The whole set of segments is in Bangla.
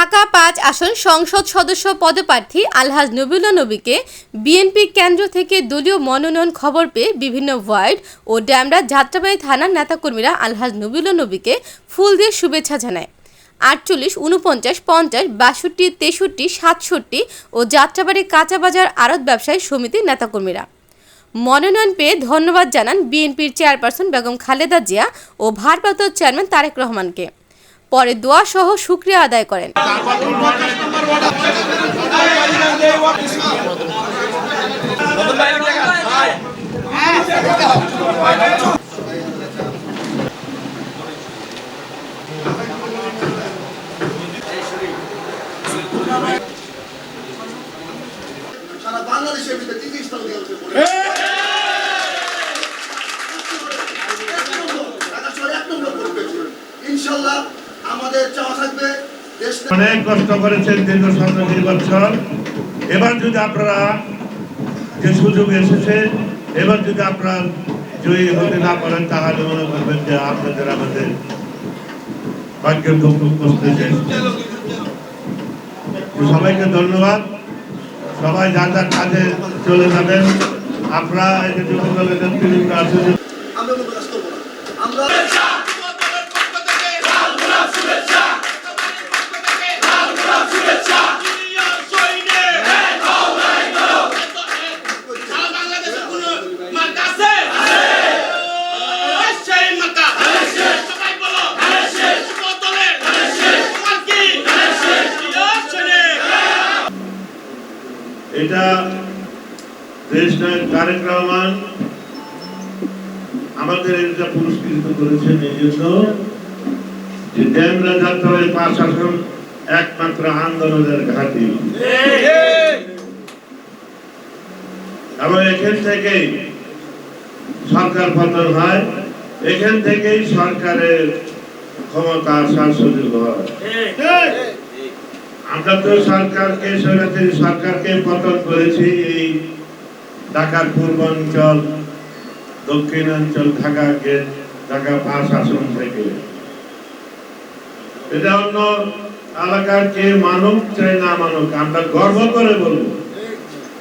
ঢাকা পাঁচ আসন সংসদ সদস্য পদপ্রার্থী আলহাজ নবীলা নবীকে বিএনপি কেন্দ্র থেকে দলীয় মনোনয়ন খবর পেয়ে বিভিন্ন ওয়ার্ড ও ড্যামরা যাত্রাবাড়ি থানার নেতাকর্মীরা আলহাজ নবীলা নবীকে ফুল দিয়ে শুভেচ্ছা জানায়। আটচল্লিশ, উনপঞ্চাশ, পঞ্চাশ, বাষট্টি, তেষট্টি, সাতষট্টি ও যাত্রাবাড়ি কাঁচাবাজার আড়ত ব্যবসায়ী সমিতির নেতাকর্মীরা। মনোনয়ন পেয়ে ধন্যবাদ জানান বিএনপির চেয়ারপারসন বেগম খালেদা জিয়া ও ভারপ্রাপ্ত চেয়ারম্যান তারেক রহমানকে। পরে দোয়া সহ শুক্রিয়া আদায় করেন। ইনশাল্লাহ অনেক কষ্ট করেছেন দীর্ঘ সতেরো বছর এবার যদি আপনারা যে সুযোগ এসেছে, এবার যদি আপনারা জয়ী হতে না পারেন, তাহলে মনে করবেন যে আপনাদের আমাদের ভাগ্যের দুঃখ করতেছে সবাইকে ধন্যবাদ। সবাই যা যার কাজে চলে যাবেন। আপনারা এটা দেশ নায়ক তারেক রহমান আমাদের এটা পুরস্কৃত করেছেন এই জন্য যে ড্যামরা যাত্রায় পাঁচ আসন, একমাত্র আন্দোলনের ঘাঁটি। এবং এখান থেকেই সরকার পতন হয়, এখান থেকেই সরকারের ক্ষমতা আসার হয়। আমরা তো সরকারকে সরাসরি সরকারকে পতন করেছি এই ঢাকার পূর্বাঞ্চল, দক্ষিণাঞ্চল ঢাকাকে ঢাকা পাঁচ আসন থেকে। এটা অন্য এলাকার কে মানুক চাই না মানুক, আমরা গর্ব করে বলব।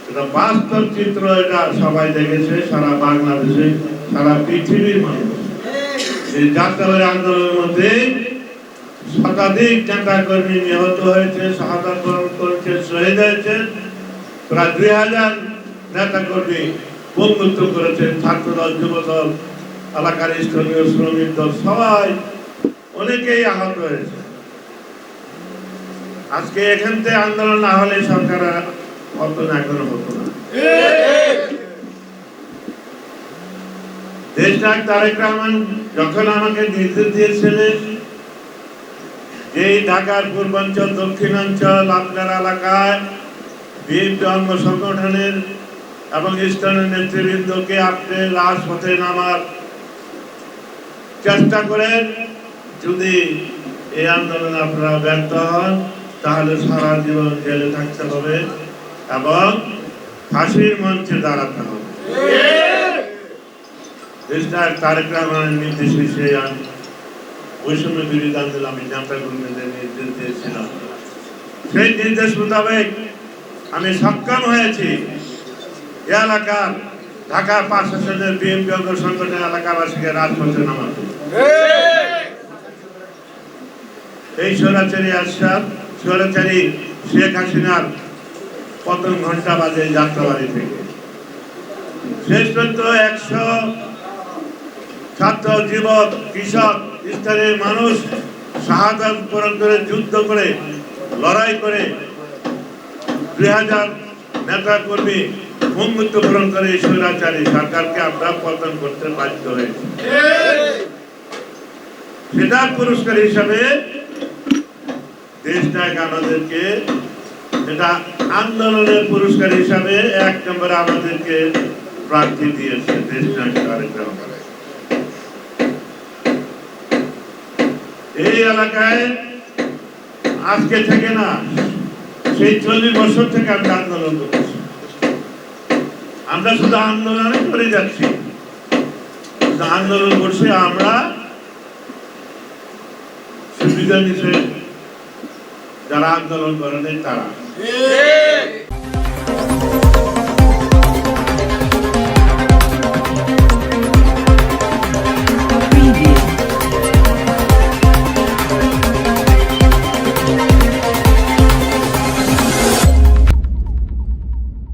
এটা বাস্তব চিত্র, এটা সবাই দেখেছে, সারা বাংলাদেশে, সারা পৃথিবীর মানুষ। এই যাত্রাবাড়ি আন্দোলনের মধ্যে শতাধিক নেতা কর্মী নিহত হয়েছে শাহাদাত বরণ করেছে, শহীদ হয়েছে। প্রায় দুই হাজার নেতা কর্মী বন্ধুত্ব করেছেন ছাত্রদল, যুবদল, এলাকার স্থানীয় শ্রমিক দল, সবাই অনেকেই আহত হয়েছে। আজকে এখান থেকে আন্দোলন না হলে সরকার পতন এখনও হতো না। তারেক রহমান যখন আমাকে নির্দেশ দিয়েছিলেন এই ঢাকার পূর্বাঞ্চল দক্ষিণাঞ্চল আপনার এলাকায় বিএনপি অঙ্গ সংগঠনের এবং স্থানীয় নেতৃবৃন্দকে আপনি রাজপথে নামার চেষ্টা করেন। যদি এই আন্দোলনে আপনারা ব্যর্থ হন তাহলে সারা জীবন জেলে থাকতে হবে এবং ফাঁসির মঞ্চে দাঁড়াতে হবে। তারেক রহমানের নির্দেশে সেই বৈষম্য বিরোধী আন্দোলন নির্দেশ দিয়েছিলাম সেই নির্দেশ মোতাবেক আমি সক্ষম হয়েছি। এলাকার ঢাকা পাঁচ আসনের বিএনপি অঙ্গ সংগঠনের এলাকাবাসীকে রাজপথে এই স্বৈরাচারী আশ্বাস, স্বৈরাচারী শেখ হাসিনার পতন ঘণ্টা বাজে যাত্রাবাড়ি থেকে। শেষ পর্যন্ত একশো ছাত্র কৃষক স্থানীয় মানুষ শাহাদাত পূরণ করে, যুদ্ধ করে, লড়াই করে, দুই হাজার নেতা কর্মী মৃত্যু পূরণ করে এই স্বৈরাচারী সরকারকে আমরা পতন করতে বাধ্য হয়েছি। সেটার পুরস্কার হিসাবে দেশ নায়ক আমাদেরকে এটা আন্দোলনের পুরস্কার হিসাবে এক নম্বরে আমাদেরকে প্রার্থী দিয়েছে দেশ নায়ক এই এলাকায় আজকে থেকে না, সেই চল্লিশ বছর থেকে আমরা আন্দোলন করছি। আমরা শুধু আন্দোলনে করে যাচ্ছি। আন্দোলন করছি, আমরা সুবিধা নিষেধ যারা আন্দোলন করেন তারা।